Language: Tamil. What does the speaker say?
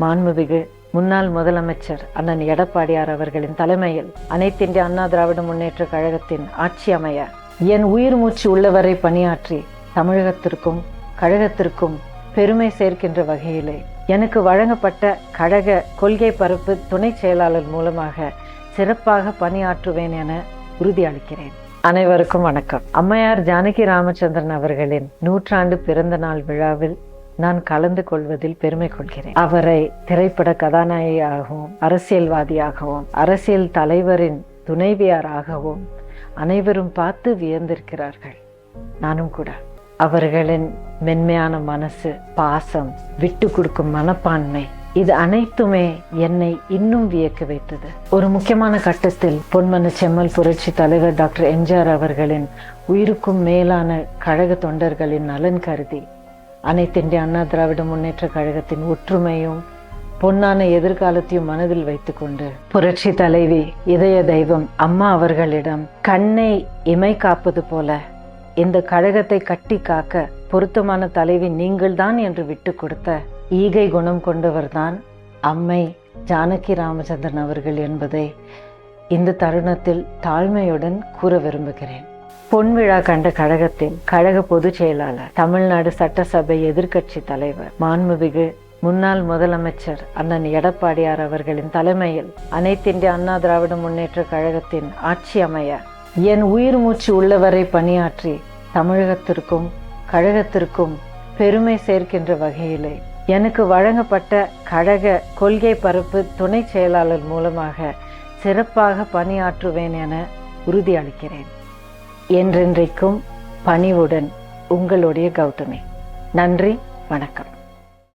மாண்புமிகு முன்னாள் முதலமைச்சர் அண்ணன் எடப்பாடியார் அவர்களின் தலைமையில் அனைத்திந்திய அண்ணா திராவிட முன்னேற்ற கழகத்தின் ஆட்சி அமைய என் உயிர் மூச்சு உள்ளவரை பணியாற்றி தமிழகத்திற்கும் கழகத்திற்கும் பெருமை சேர்க்கின்ற வகையிலே எனக்கு வழங்கப்பட்ட கழக கொள்கை பரப்பு துணை செயலாளர் மூலமாக சிறப்பாக பணியாற்றுவேன் என உறுதியளிக்கிறேன் அனைவருக்கும் வணக்கம். அம்மையார் ஜானகி ராமச்சந்திரன் அவர்களின் நூற்றாண்டு பிறந்த நாள் விழாவில் நான் கலந்து கொள்வதில் பெருமை கொள்கிறேன். அவரை திரைப்பட கதாநாயகியாகவும் அரசியல்வாதியாகவும் அரசியல் தலைவரின் துணைவியாராகவும் அனைவரும் பார்த்து வியந்திருக்கிறார்கள். நானும் கூட. அவர்களின் மென்மையான மனசு பாசம் விட்டு கொடுக்கும் மனப்பான்மை இது அனைத்துமே என்னை இன்னும் வியக்க வைத்தது. ஒரு முக்கியமான கட்டத்தில் பொன்மன செம்மல் புரட்சி தலைவர் டாக்டர் எம்ஜிஆர் அவர்களின் உயிருக்கும் மேலான கழக தொண்டர்களின் நலன் கருதி அனைத்திந்திய அண்ணா திராவிட முன்னேற்ற கழகத்தின் ஒற்றுமையும் பொன்னான எதிர்காலத்தையும் மனதில் வைத்துக்கொண்டு புரட்சி தலைவி இதய தெய்வம் அம்மா அவர்களிடம் கண்ணை இமை காப்பது போல இந்த கழகத்தை கட்டி காக்க பொருத்தமான தலைவி நீங்கள்தான் என்று விட்டு கொடுத்த ஈகை குணம் கொண்டவர்தான் அம்மை ஜானகி ராமச்சந்திரன் அவர்கள் என்பதை இந்த தருணத்தில் தாழ்மையுடன் கூற விரும்புகிறேன். பொன்விழா கண்ட கழகத்தின் கழக பொதுச் செயலாளர் தமிழ்நாடு சட்டசபை எதிர்க்கட்சி தலைவர் மாண்புமிகு முன்னாள் முதலமைச்சர் அண்ணன் எடப்பாடியார் அவர்களின் தலைமையில் அனைத்திந்திய அண்ணா திராவிட முன்னேற்ற கழகத்தின் ஆட்சி அமைய என் உயிர் மூச்சு உள்ளவரை பணியாற்றி தமிழகத்திற்கும் கழகத்திற்கும் பெருமை சேர்க்கின்ற வகையிலே எனக்கு வழங்கப்பட்ட கழக கொள்கை பரப்பு துணை செயலாளர் மூலமாக சிறப்பாக பணியாற்றுவேன் என உறுதியளிக்கிறேன். என்றென்றைக்கும் பணிவுடன் உங்களுடைய கௌதமி. நன்றி வணக்கம்.